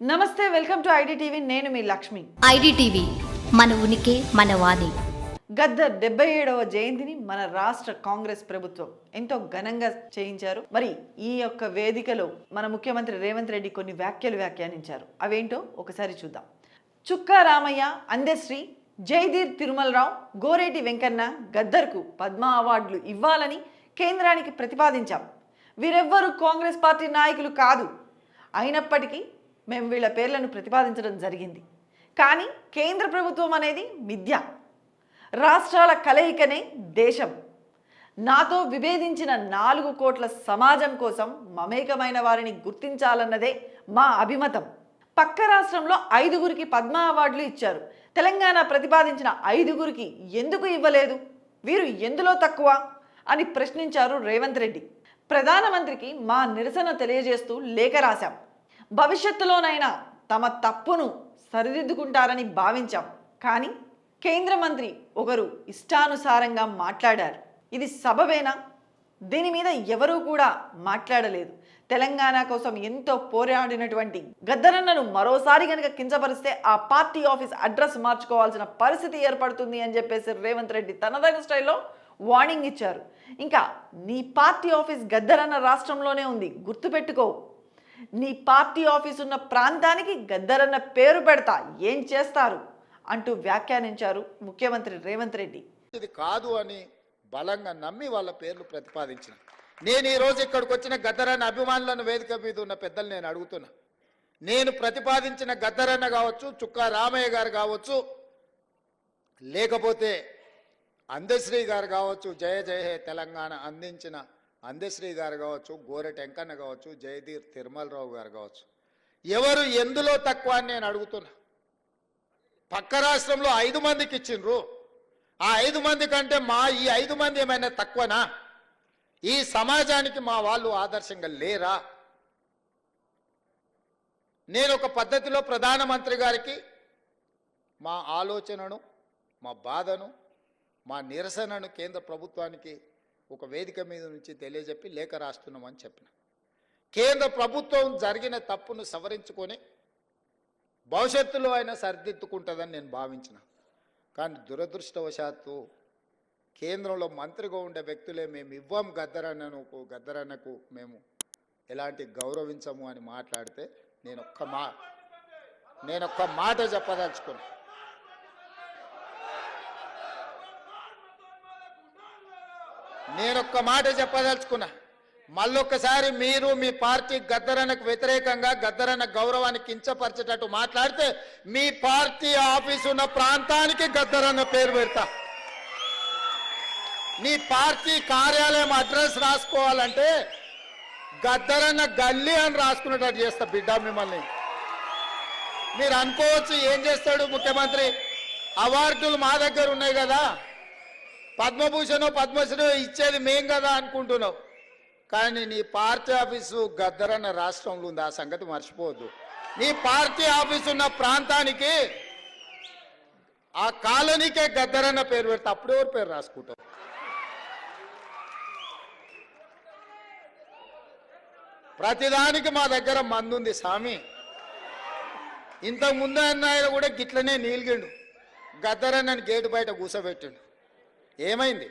నమస్తే welcome to ID TV నేను మీ Lakshmi. IDTV మన ఉనికి మన వాణి. గద్దర్ డెబ్బై ఏడవ జయంతిని మన రాష్ట్ర కాంగ్రెస్ ప్రభుత్వం ఎంతో ఘనంగా చేయించారు. మరి ఈ యొక్క వేదికలో మన ముఖ్యమంత్రి రేవంత్ రెడ్డి కొన్ని వ్యాఖ్యలు వ్యాఖ్యానించారు. అవేంటో ఒకసారి చూద్దాం. చుక్కా రామయ్య అందశ్రీ జయధీర్ తిరుమలరావు గోరేటి వెంకన్న గద్దర్కు పద్మ అవార్డులు ఇవ్వాలని కేంద్రానికి ప్రతిపాదించాం. వీరెవ్వరూ కాంగ్రెస్ పార్టీ నాయకులు కాదు. అయినప్పటికీ మేము వీళ్ళ పేర్లను ప్రతిపాదించడం జరిగింది. కానీ కేంద్ర ప్రభుత్వం అనేది మిథ్య. రాష్ట్రాల కలయికనే దేశం. నాతో విభేదించిన నాలుగు కోట్ల సమాజం కోసం మమేకమైన వారిని గుర్తించాలన్నదే మా అభిమతం. పక్క రాష్ట్రంలో ఐదుగురికి పద్మ అవార్డులు ఇచ్చారు. తెలంగాణ ప్రతిపాదించిన ఐదుగురికి ఎందుకు ఇవ్వలేదు? వీరు ఎందులో తక్కువ? అని ప్రశ్నించారు రేవంత్ రెడ్డి. ప్రధానమంత్రికి మా నిరసన తెలియజేస్తూ లేఖ రాశాం. భవిష్యత్తులోనైనా తమ తప్పును సరిదిద్దుకుంటారని భావించాం. కానీ కేంద్ర మంత్రి ఒకరు ఇష్టానుసారంగా మాట్లాడారు. ఇది సబబేనా? దీని మీద ఎవరూ కూడా మాట్లాడలేదు. తెలంగాణ కోసం ఎంతో పోరాడినటువంటి గద్దరన్నను మరోసారి కనుక కించపరిస్తే ఆ పార్టీ ఆఫీస్ అడ్రస్ మార్చుకోవాల్సిన పరిస్థితి ఏర్పడుతుంది అని చెప్పేసి రేవంత్ రెడ్డి తనదైన స్టైల్లో వార్నింగ్ ఇచ్చారు. ఇంకా నీ పార్టీ ఆఫీస్ గద్దరన్న రాష్ట్రంలోనే ఉంది. గుర్తుపెట్టుకో. నీ పార్టీ ఆఫీస్ ఉన్న ప్రాంతానికి గద్దరన్న పేరు పెడతా ఏం చేస్తారు? అంటూ వ్యాఖ్యానించారు ముఖ్యమంత్రి రేవంత్ రెడ్డి. ఇది కాదు అని బలంగా నమ్మి వాళ్ళ పేర్లు ప్రతిపాదించిన. నేను ఈరోజు ఇక్కడికి వచ్చిన గద్దరన్న అభిమానులను వేదిక మీద ఉన్న పెద్దలు నేను అడుగుతున్నా. నేను ప్రతిపాదించిన గద్దరన్న కావచ్చు చుక్కా రామయ్య గారు కావచ్చు లేకపోతే అందశ్రీ గారు కావచ్చు జయ జయ హే తెలంగాణ అందించిన అందశ్రీ గారు కావచ్చు గోరె టెంకన్న కావచ్చు జయధీర్ తిరుమలరావు గారు కావచ్చు. ఎవరు ఎందులో తక్కువ అని నేను అడుగుతున్నా? పక్క రాష్ట్రంలో ఐదు మందికి ఇచ్చిండ్రు. ఆ ఐదు మంది కంటే మా ఈ ఐదు మంది ఏమైనా తక్కువనా? ఈ సమాజానికి మా వాళ్ళు ఆదర్శంగా లేరా? నేను ఒక పద్ధతిలో ప్రధానమంత్రి గారికి మా ఆలోచనను మా బాధను మా నిరసనను కేంద్ర ప్రభుత్వానికి ఒక వేదిక మీద నుంచి తెలియజెప్పి లేఖ రాస్తున్నామని చెప్పిన. కేంద్ర ప్రభుత్వం జరిగిన తప్పును సవరించుకొని భవిష్యత్తులో అయినా సరిదిద్దుకుంటుందని నేను భావించిన. కానీ దురదృష్టవశాత్తు కేంద్రంలో మంత్రిగా ఉండే వ్యక్తులే మేము ఇవ్వం గద్దరన్నకు గద్దరన్నకు మేము ఎలాంటి గౌరవించము అని మాట్లాడితే నేను ఒక్క మా నేను ఒక్క మాట చెప్పదలుచుకున్నాను నేనొక్క మాట చెప్పదలుచుకున్నా. మళ్ళొక్కసారి మీరు మీ పార్టీ గద్దరనకు వ్యతిరేకంగా గద్దరన్న గౌరవాన్ని కించపరిచేటట్టు మాట్లాడితే మీ పార్టీ ఆఫీసు ఉన్న ప్రాంతానికి గద్దరన్న పేరు పెడతా. నీ పార్టీ కార్యాలయం అడ్రస్ రాసుకోవాలంటే గద్దరన్న గల్లీ అని రాసుకునేటట్టు చేస్తా బిడ్డ మిమ్మల్ని. మీరు అనుకోవచ్చు ఏం చేస్తాడు ముఖ్యమంత్రి? అవార్డులు మా దగ్గర ఉన్నాయి కదా. పద్మభూషణ్ పద్మశ్రీ ఇచ్చేది మేం కదా అనుకుంటున్నావు. కానీ నీ పార్టీ ఆఫీసు గద్దరన్న రాష్ట్రంలో ఉంది ఆ సంగతి మర్చిపోవద్దు. నీ పార్టీ ఆఫీసు ఉన్న ప్రాంతానికి ఆ కాలనీకే గద్దరన్న పేరు పెడితే అప్పుడెవరు పేరు రాసుకుంటావు ప్రతిదానికి మా దగ్గర మందుంది స్వామి. ఇంతకు ముందు అన్న ఆయన కూడా గిట్లనే నీలిగిండు. గద్దరన్నని గేటు బయట కూసబెట్టిండు. ఏమైంది?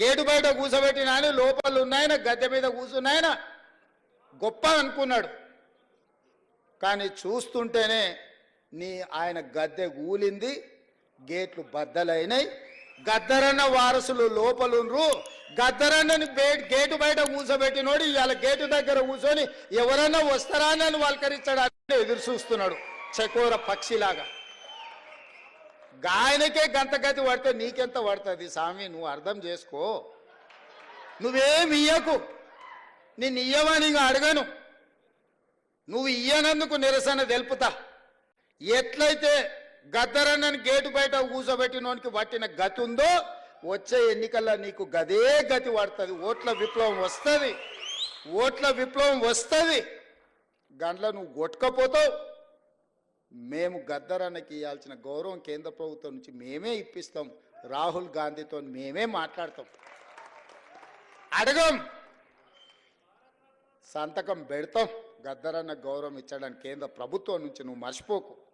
గేటు బయట కూసబెట్టిన ఆయన లోపల ఉన్నాయన గద్దె మీద కూర్చున్నాయన గొప్ప అనుకున్నాడు. కానీ చూస్తుంటేనే నీ ఆయన గద్దె కూలింది గేట్లు బద్దలైనాయి గద్దరన్న వారసులు లోపలుండ్రు. గద్దరన్నని గేటు బయట కూర్చోబెట్టినోడు ఇవాళ గేటు దగ్గర కూర్చొని ఎవరన్నా వస్తారా అని వాళ్ళకరించడానికి ఎదురు చూస్తున్నాడు. చకోర పక్షిలాగా. గాయనకే గంత గతి పడితే నీకెంత పడుతుంది? స్వామి నువ్వు అర్థం చేసుకో. నువ్వేం ఇయ్యకు. నిన్ను ఇయ్యమని అడగను. నువ్వు ఇయ్యనందుకు నిరసన తెలుపుతా. ఎట్లయితే గద్దరన్నని గేటు బయట కూర్చోబెట్టినోనికి పట్టిన గతి ఉందో వచ్చే ఎన్నికల్లో నీకు గదే గతి పడుతుంది. ఓట్ల విప్లవం వస్తుంది. ఓట్ల విప్లవం వస్తుంది. గండ్ల నువ్వు కొట్టుకపోతావు. మేము గద్దరన్నకి ఇవ్వాల్సిన గౌరవం కేంద్ర ప్రభుత్వం నుంచి మేమే ఇప్పిస్తాం. రాహుల్ గాంధీతో మేమే మాట్లాడతాం. అడగం. సంతకం పెడతాం. గద్దరన్న గౌరవం ఇచ్చడానికి కేంద్ర ప్రభుత్వం నుంచి నువ్వు మర్చిపోకు.